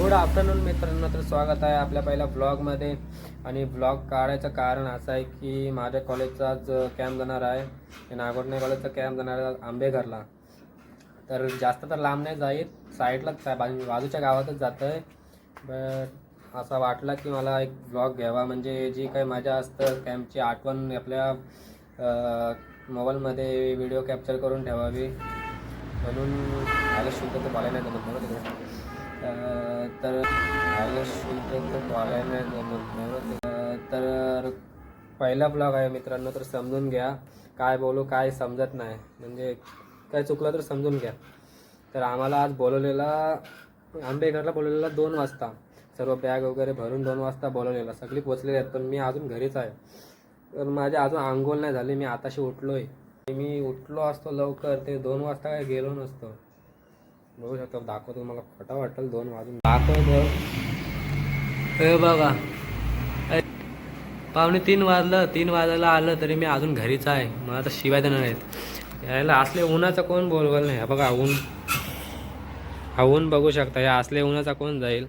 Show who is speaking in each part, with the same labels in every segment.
Speaker 1: Good afternoon मित्रांनो तर स्वागत आहे आपल्या पहिल्या ब्लॉगमध्ये. आणि ब्लॉग काढायचं कारण असं आहे की माझ्या कॉलेजचा आज कॅम्प जाणार आहे. नागोटणे कॉलेजचा कॅम्प जाणार आहे आंबेघरला. तर जास्त तर लांब नाही जाईल साईडलाच आहे बाजू बाजूच्या गावातच जातं आहे बट असा वाटला की मला एक ब्लॉग घ्यावा. म्हणजे जी काही मजा असतं कॅम्पची आठवण आपल्या मोबाईलमध्ये व्हिडिओ कॅप्चर करून ठेवावी. म्हणून आलं शुद्ध तर बोलायला नाही तर तर नाही जमत तर पहिला ब्लॉग आहे मित्रांनो तर समजून घ्या. काय बोलू काय समजत नाही. म्हणजे काय चुकलं तर समजून घ्या. तर आम्हाला आज बोलवलेला आंबेघरला बोलवलेला दोन वाजता. सर्व बॅग वगैरे भरून दोन वाजता बोलवलेला. सगळी पोचलेली आहेत पण मी अजून घरीच आहे. तर माझे अजून आंघोळ नाही झाली. मी आताशी उठलो आहे मी उठलो असतो लवकर. ते दोन वाजता काय गेलो नसतो. बघू शकता दाखवतो मला खोटा वाटेल दोन वाजून. दाखवतो. हे बघा. पाहुणे तीन वाजलं. तीन वाजायला आलं तरी मी अजून घरीच आहे. मला आता शिवाय देणार नाहीत. यायला असले उन्हाचं कोण बोलवलं नाही. बघा ऊन. हा ऊन बघू शकता. या असले उन्हाचा कोण जाईल?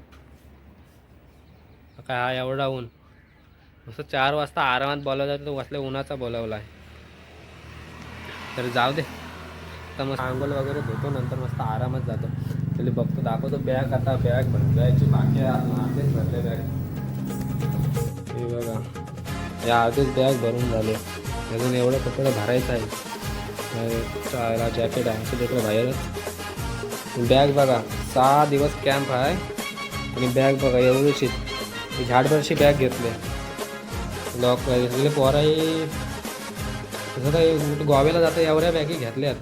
Speaker 1: काय हा एवढा ऊन. नुसतं चार वाजता आरामात बोलावला जातो तो असल्या उन्हाचा बोलावला आहे तर जाऊ दे. आता मस्त आंघोळ वगैरे धुतो नंतर मस्त आरामात जातो. त्याला बघतो दाखवतो बॅग आता बॅग भरायची बाकी आहे अर्धेच भरले बॅग हे बघा या अर्धेच बॅग भरून झाले. अजून एवढं कपडे भरायचं आहे जॅकेट आहे असं तिकडे बाहेरच. बॅग बघा सहा दिवस कॅम्प आहे. आणि बॅग बघा एवढीशी झाडभरशी बॅग घेतले. लॉक सगळे पोराई तसं काही गोव्याला जातं एवढ्या बॅगी घेतल्यात.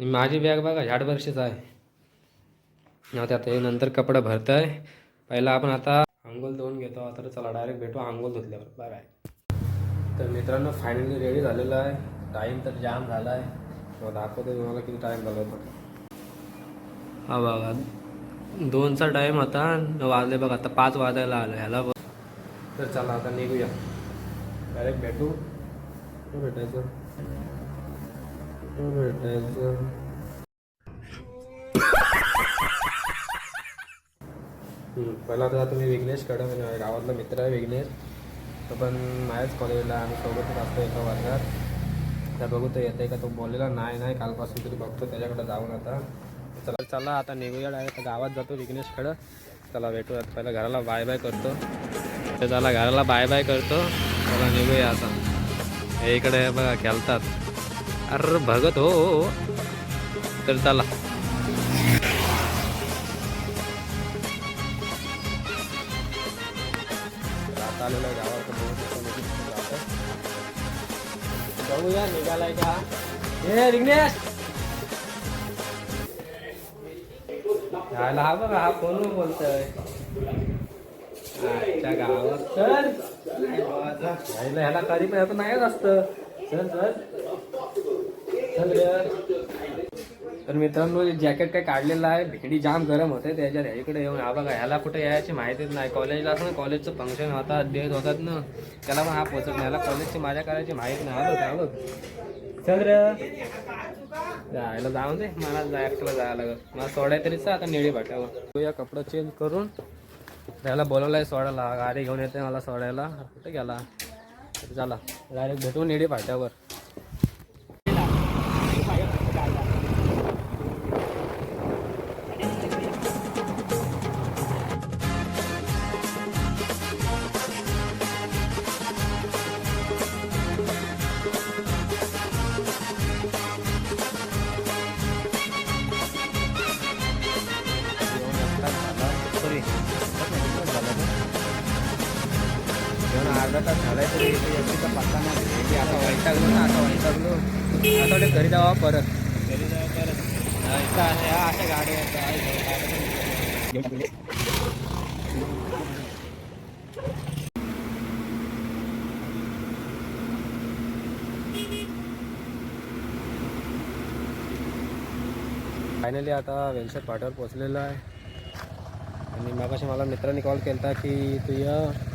Speaker 1: माझी बॅग बघा झाडभरशीच आहे. आता हे नंतर कपडे भरत आहे पहिला आपण आता आंघोळ धुवून घेतो तर चला डायरेक्ट भेटू आंघोळ धुतल्यावर. बरं आहे तर मित्रांनो फायनली रेडी झालेलं आहे. टाईम तर जाम झाला आहे तो दाखवतो तुम्हाला किती टाईम झाला होता. हा बघा दोनचा टाईम आता वाजले बघा आता पाच वाजायला आलं ह्याला बघ. तर चला आता निघूया. डायरेक्ट भेटू. भेटायचं? कुठं भेटायचं. पहिला तर तुम्ही विघ्नेशकडे म्हणजे माझ्या गावातला मित्र आहे विघ्नेश. तो पण माझ्याच कॉलेजला आम्ही सोबतच असतो एका वर्गात. त्या बघू तो येते का? तो बोललेला नाही नाही कालपासून तरी बघतो त्याच्याकडे जाऊन आता. चला चला आता निघूया डायरेक्ट गावात जातो विघ्नेशकडं. चला भेटूया पहिला घराला बाय बाय करतो. ते चला घराला बाय बाय करतो. चला निघूया आता. हे इकडे बघा खेळतात. अरे भगत हो. तर चला. आता गावात जाऊया निघालाय का? हे विघ्नेश यायला हा बघा हा फोनवर बोलतोय. आजच्या गावात सर ह्याला कधी पण आता नाहीच असतं. सर सर चल. तर मित्रांनो जॅकेट काय काढलेलं आहे. भेंडी जाम गरम होते. त्याच्यात ह्याकडे येऊन हा बघा ह्याला कुठे यायची माहितीच नाही. कॉलेजला असं ना कॉलेजचं फंक्शन होतात डेट होतात ना. त्याला पण हा पोचत नाही. ह्याला कॉलेजची माझ्या करायची माहीत नाही. हा बघ बघ चल रे. जायला जाऊन दे. मला जायला जायला लागत मला सोडाय तरीच आता निळी भाट्यावर या कपडा चेंज करून त्याला बोलवलाय सोडायला. गाडी घेऊन येते मला सोडायला. कुठे गेला? झाला चला डायरेक्ट भेटू निळी भाट्यावर तरी पत्ता नाही. आता वैतागलो ना आता वैतागलो. आता वाटतं घरी जावा परत. घरी जावा परत. इथं आहे, अशा गाड्या आहेत. फायनली आता वेलशेट पाट्यावर पोचलेलो आहे. आणि मगाशी मला मित्रांनी कॉल केला की तू ये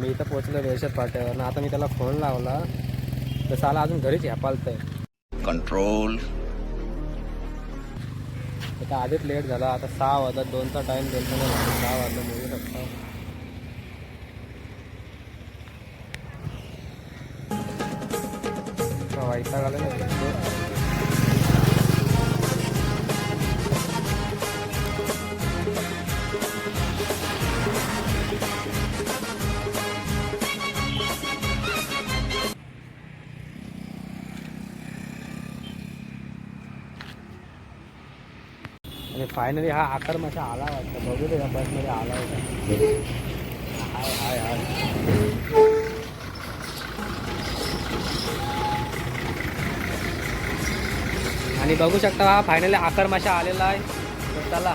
Speaker 1: मी इथं पोचलो वेलशेट पाट्यावर आणि आता मी त्याला फोन लावला. तर साला अजून घरीच ह्यापालत आहे
Speaker 2: control.
Speaker 1: आता आधीच लेट झाला. आता सहा वाजता दोनचा टाईम दिला मला सहा वाजता मिळू शकता. आला फायनली हा आकार माझा आला वाटतं. बघू दे या बसमध्ये आला होता. हाय हाय हाय. आणि बघू शकता हा फायनली आकार मासा आलेला आहे. तर चला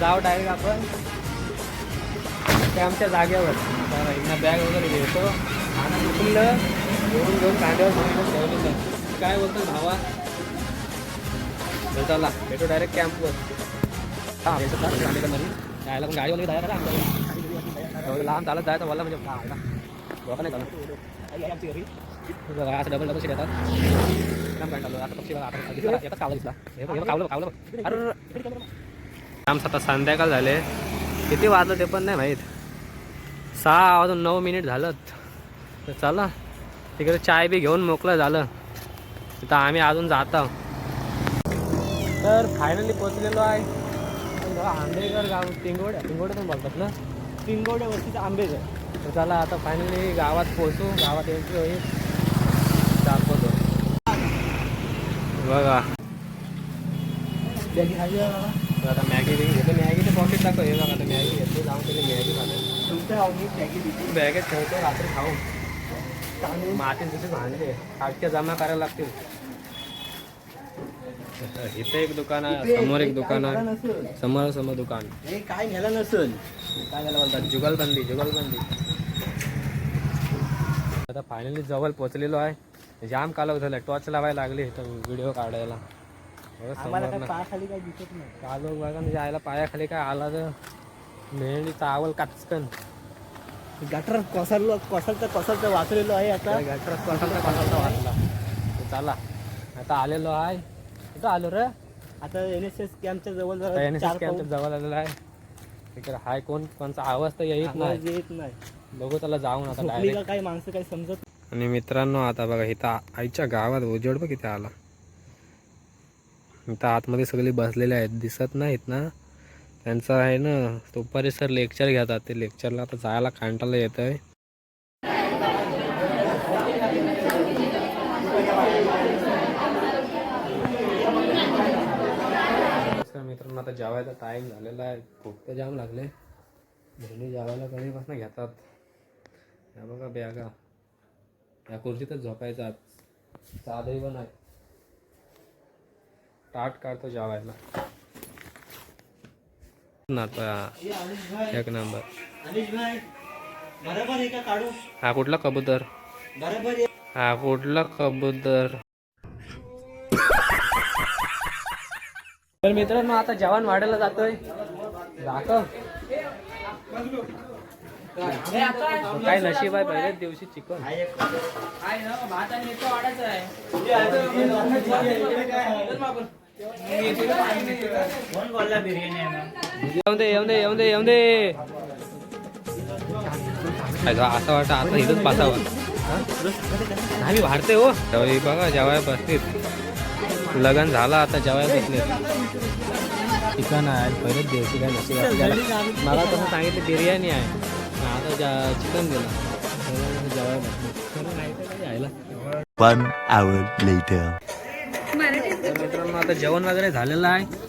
Speaker 1: जाऊ डायरेक्ट आपण. आमच्या जागेवर. तर बॅग वगैरे घेतो. आणि उचललं घेऊन घेऊन कांद्यावर सांगितलं ठेवलेलं काय बोलतो भावा? भेटाला चला भेटू डायरेक्ट कॅम्पवर हां जायला पण गाडीवाले जायला का आमच्या लहान चालत जायचं मला म्हणजे डोका नाही चालत. बघा असं डबल डबल सीट येतात. काम काय चालू. आता पक्षी बघा आता दिसला येतात कावला दिसला. बघ, बघ, कावलं कावलं बघ. अरे आमचं आता संध्याकाळ झाले. किती वाजलं ते पण नाही माहीत. सहा वाजून नऊ मिनिट झालं. तर चला तिकडे चाय बी घेऊन मोकळं झालं. तिथं आम्ही अजून जात. तर फायनली पोचलेलो आहे. बघा, आंबेघर गाव तिंगोडे पण बोलतात ना? तिंगोड्यावरतीच आंबेघर. तर चला आता फायनली गावात पोहोचू. गावात एंट्री होईल दाखवतो. बघा. आता मॅगी बिगी घेतो मॅगीचे पॉकेट दाखव. हे बघा आता मॅगी घेतली. जाऊन तिने मॅगी खाते. बॅगेत ठेवतो. रात्री खाऊ माती दुसरी भांडले. काटक्या जमा करायला लागतील. इथे एक दुकान आहे समोर एक दुकान आहे. समोर समोर दुकान.
Speaker 2: हे काय नेला नसल.
Speaker 1: काय झालं बोलतात जुगलबंदी जुगलबंदी. आता फायनली जवळ पोचलेलो आहे. जाम कालव झालं टॉर्च लावायला लागली तर व्हिडिओ काढायला.
Speaker 2: पायाखाली काय दिसत नाही.
Speaker 1: चालू बघा म्हणजे आयला पायाखाली काय आला तर मेहंदी चावल काचकन.
Speaker 2: गटर कोसळलो कोसळता कोसळता वाचलेलो आहे आता.
Speaker 1: गटरात कोणाचा कोणाचा वाचला. चला. आता आलेलो आहे. कुठं आलो रे?
Speaker 2: आता एन एस एस कॅम्पच्या जवळ जरा
Speaker 1: NSS
Speaker 2: चार
Speaker 1: कॅम्पच्या जवळ आलेला आहे. तिकडे हाय कोण? कोणचा आवाज तर येत नाही.
Speaker 2: येत नाही.
Speaker 1: बघू त्याला जाऊन आता
Speaker 2: झोपली
Speaker 1: डायरेक्ट
Speaker 2: का काय माणसं काही समजत
Speaker 1: आणि मित्रांनो आता बघा इथं आईच्या गावात उजेड बघ किती आला. इथं आतमध्ये सगळे बसलेले आहेत. दिसत नाहीत ना. त्यांचं आहे ना दुपारी सर लेक्चर घेतात. ते लेक्चरला आता जायला कांटाला येत आहे मित्रांनो आता जेवायचा टाईम झालेला आहे. भूक तर जाम लागले. बहिणी जेवायला कधीपासून घेतात. या बघा बॅगा. या खुर्चीतच झोपायचं. साधही पण आहे. ताट काढतो जेवायला. एक नंबर हा कुठला कबूतर? हा कुठला कबूतर? तर मित्रांनो आता जेवण वाढायला जातोय. दाखव. काय नशीब आहे पहिल्याच दिवशी चिकन. येऊन दे येऊन दे येऊन दे येऊन दे. काय असं वाटतं आता इथंच पासावं आम्ही भारते हो. हे बघा जेवाय बसलीत लग्न झालं आता जेवाय बसले. चिकन आहे पहिलेच दिवशी काय नसेल आपल्याला. मला तसं सांगितलं बिर्याणी आहे. आता जा- चिकन दिलं. जेवाय बसले. यायला?
Speaker 3: Hour later.
Speaker 1: तर मित्रांनो आता जेवण वगैरे झालेलं आहे.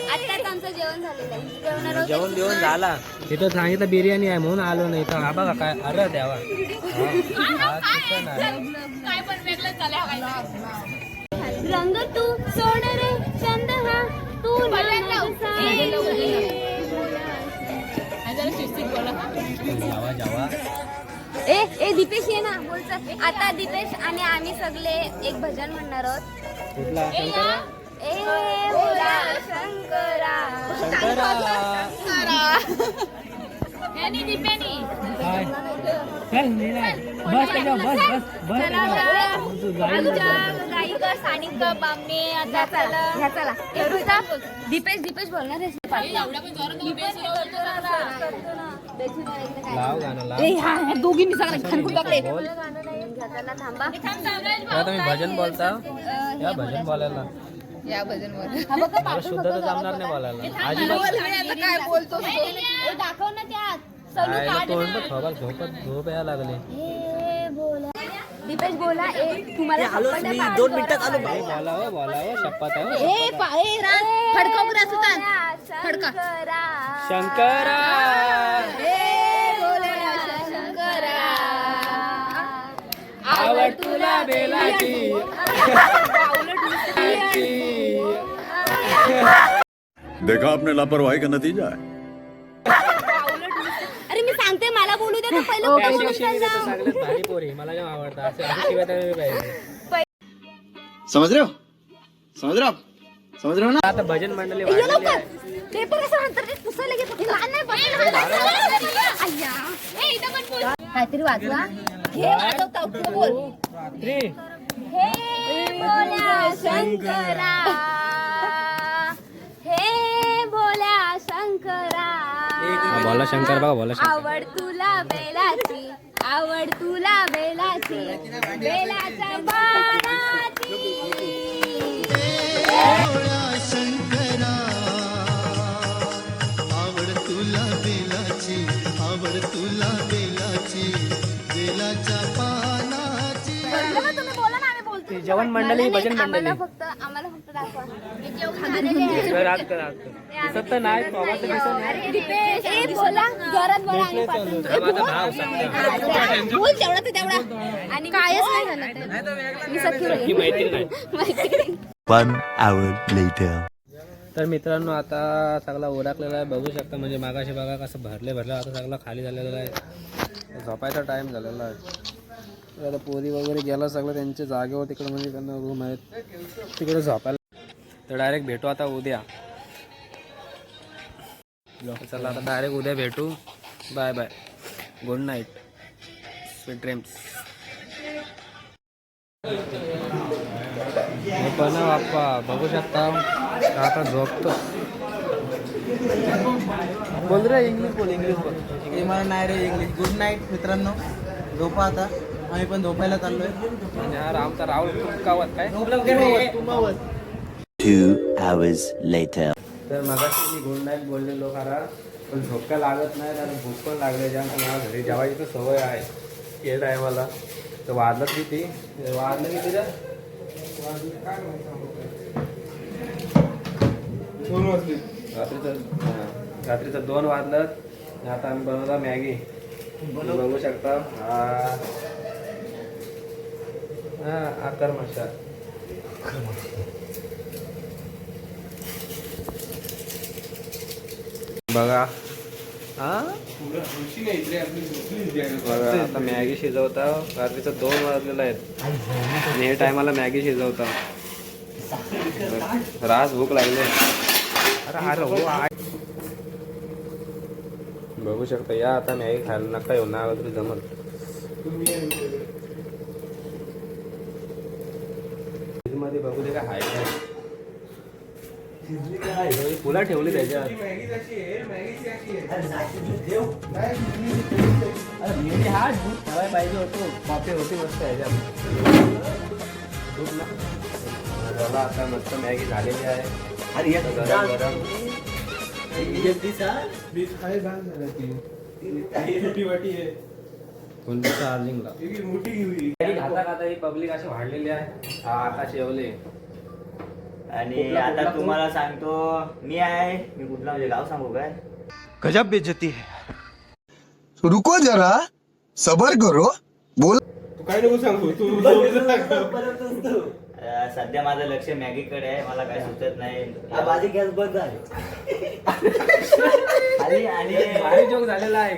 Speaker 4: आमचं जेवण झालेलं आहे. जेवणाला
Speaker 1: जेवण बिवण झाला. तिथं सांगितलं बिर्याणी आहे म्हणून आलो नाही. तर हा बघा काय अरे द्यावा हा चिकन आहे
Speaker 4: रंग तू सोड रे चंद हा. तू
Speaker 1: जावा जावा.
Speaker 4: ए ए दीपेश ये ना. बोलच आता दीपेश आणि आम्ही सगळे एक भजन म्हणणार आहोत.
Speaker 1: कुठला?
Speaker 4: दीपेश दीपेश बोलणार दोघींनी सगळं थांबा
Speaker 1: तुम्ही भजन बोलता? या भजन बोलायला.
Speaker 4: हा
Speaker 1: शुद्ध तर जमणार. नाही बोलायला
Speaker 4: हे काय बोलतो दाखव ना त्यात.
Speaker 1: झोपत झोप यायला लागले.
Speaker 4: हे बोला. दीपेश बोला. ए तुम्हाला
Speaker 2: आलोच
Speaker 4: शपथ
Speaker 2: मी,
Speaker 4: आहे,
Speaker 2: दोन
Speaker 4: पाच
Speaker 2: मिनिटात आलो.
Speaker 4: जोरात.
Speaker 1: ए, बोलावं बोलावं शपथ आहे
Speaker 4: ए पा ए राज फडका वगैरे असं ताण फडका.
Speaker 1: शंकरा.
Speaker 4: ए बोला. शंकरा.
Speaker 1: आवड तुला बेलाची.
Speaker 5: देखा आपने लापरवाही का नतीजा है।
Speaker 4: अरे मी सांगते मला बोलू दे तर पहिलं
Speaker 1: भारी पोरी मला जेव्हा आवडतं असं असं शिवाय तर मी पाहिजे.
Speaker 2: समझ रहे हो? समझ रहे हो आप? समझ रहे हो ना?
Speaker 1: आता भजन मंडळी
Speaker 4: ये
Speaker 1: वाढलेली
Speaker 4: लवकर. पेपर कसं नंतर ते पुसायला घेतो लहान नाही बसेल अय्या ए इथं पण बोल काहीतरी वाचवा. हे वाजवता बोल.
Speaker 1: त्रि
Speaker 4: हे बोल्या शंकरा. हे बोल्या शंकरा.
Speaker 1: बोला शंकर बघा बोला
Speaker 4: आवड तुला बेलाची आवड तुला बेलाची. बेलाच्या बाणाची
Speaker 1: जेवण मंडळी भजन मंडळी
Speaker 4: फक्त आम्हाला फक्त दाखवा खाल्लेले आहे.
Speaker 1: राग कर राग कर दिसत तर नाही बाबा तर दिसत नाही
Speaker 4: दीपेश, ए, बोला जोरात बोला आम्ही पाठवतो.
Speaker 1: माझा भाव सत्य.
Speaker 4: बोल तेवढा ते तेवढा आणि कायच नाही झालं ते. मी सख्खी
Speaker 1: ही
Speaker 4: राहिली.
Speaker 1: माहिती नाही
Speaker 4: माहिती नाही.
Speaker 3: One hour later.
Speaker 1: तर मित्रांनो आता सगळा ओळखलेला आहे बघू शकता म्हणजे मागाशी बघा कसं भरले भरलं आता सगळं खाली झालेलं आहे झोपायचा टाईम झालेला आहे तर आता पोरी वगैरे गेला सगळं त्यांच्या जागेवर तिकडं म्हणजे त्यांना रूम आहेत. तिकडे झोपायला. तर डायरेक्ट भेटू आता उद्या. चला आता डायरेक्ट उद्या भेटू. Bye bye good night sweet dreams पण बाप्पा बघू शकता. आता झोपतो. बोल रे इंग्लिश बोल इंग्लिश बोल.
Speaker 2: हे मला नाही रे इंग्लिश गुड नाईट मित्रांनो. झोपा आता. आम्ही पण झोपायला चाललोय.
Speaker 1: म्हणजे हा रामचा राहुल कुमकावत काय?
Speaker 3: later.
Speaker 1: तर मगाशी मी गुड नाईट बोललेलो खरा पण झोप काय लागत नाही आणि भूक पण लागले ज्या मला घरी जेवायची तर सवय आहे या टायमाला. तर वाजलं किती? वाजलं किती रे? रात्रीचं रात्रीचं दोन वाजलं आता आम्ही बनवला मॅगी. बघू शकता. हा आकार मसाला बघा. हा? बघा आता मॅगी शिजवता रात्रीचं दोन वाजलेलं आहेत. आणि हे टायमाला मॅगी शिजवता रास भूक लागली. अरे अरे हो आ- बघू शकता या आता मॅगी खायला नका येऊ ना तरी बघू दे काय हाय काय. फुला ठेवली त्याच्यात. ठेवायला पाहिजे होतो. कॉफ़ी होती मस्त ह्याच्यात दूध झाला आता मस्त मॅगी झालेली आहे.
Speaker 2: अरे या
Speaker 1: गरम गरम. कोणती चार्जिंगला मॅगी खाता खाता ही पब्लिक अशी वाढलेली आहे हा आकाश येवले
Speaker 6: आणि आता तुम्हाला सांगतो मी आहे मी कुठला म्हणजे गाव सांगू काय
Speaker 7: गजब बेइज्जती है रुको जरा सबर करो बोल
Speaker 6: अं, सध्या माझं लक्ष मॅगीकडे आहे मला काय सुचत नाही
Speaker 2: माझी गॅस बंद आहे
Speaker 6: आणि आणि
Speaker 1: भारी जोक झालेला आहे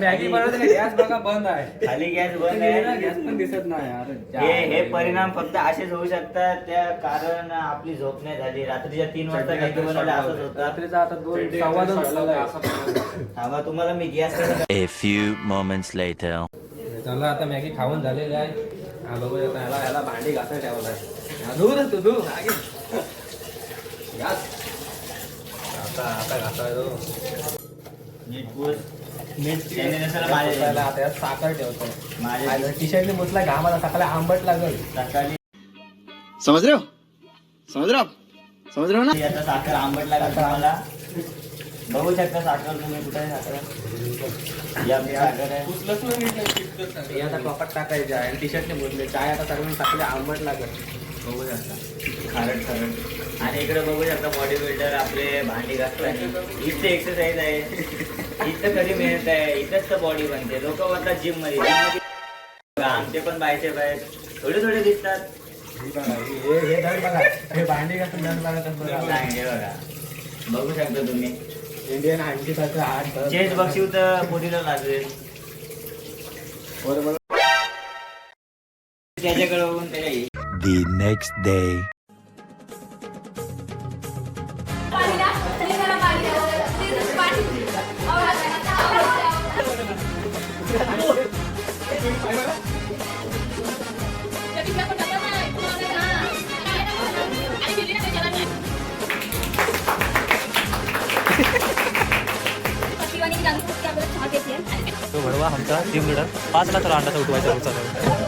Speaker 1: मॅगी बनवते गॅस बघा बंद आहे.
Speaker 6: खाली गॅस बंद आहे.
Speaker 1: गॅस पण दिसत नाही यार
Speaker 6: हे हे परिणाम फक्त असेच होऊ शकतात त्या कारण आपली झोप नाही झाली. रात्रीच्या तीन वाजता मॅगी बनवलं असंच होतं.
Speaker 1: रात्रीचा आता दोन सव्वा दोन
Speaker 6: हा मग तुम्हाला मी gas
Speaker 3: A few moments later.
Speaker 1: चला आता मॅगी खाऊन झालेली आहे. हा बघू आता याला याला भांडी घासायला ठेवला आहे. रे तू धू. आगे घास. आता आता घासायचो.
Speaker 6: नीट पूस.
Speaker 1: साखर ठेवतो
Speaker 6: माझ्या
Speaker 1: टी शर्टने घामाला सकाळी आंबट लागल.
Speaker 6: सकाळी.
Speaker 7: समझ रहे हो? समझ रहे हो रहे हो ना?
Speaker 6: आता साखर आंबट लागत मला बघू शकता साखर तुम्ही कुठे साखर? ही आपली साखर आहे.
Speaker 1: हे आता कपाट टाकायचे आहे टी शर्टने मुतले चाय आता सगळ्यांना सकाळी आंबट लागल.
Speaker 6: बघू शकता. खारट खारट. आणि इकडे बघू शकता बॉडी बिल्डर आपले भांडी घासताना इथे एक्सरसाइज आहे. इथं कधी मेहनत आहे? इथंच तर बॉडी बनते. लोक बोलतात जिममध्ये. जिममध्ये बघा, आमचे पण बायसेप आहेत थोडे थोडे दिसतात.
Speaker 1: हे बघा, हे हे हे
Speaker 6: हे शकता तुम्ही.
Speaker 1: इंडियन हंडी
Speaker 6: चेस बक्षीव तर पोटीला लागेल. त्याच्याकडे बघून त्याच्या येईल
Speaker 3: The next day.
Speaker 8: आमचा टीम लिडर पाच लाख अंडाचा उठवायचा रोजचा.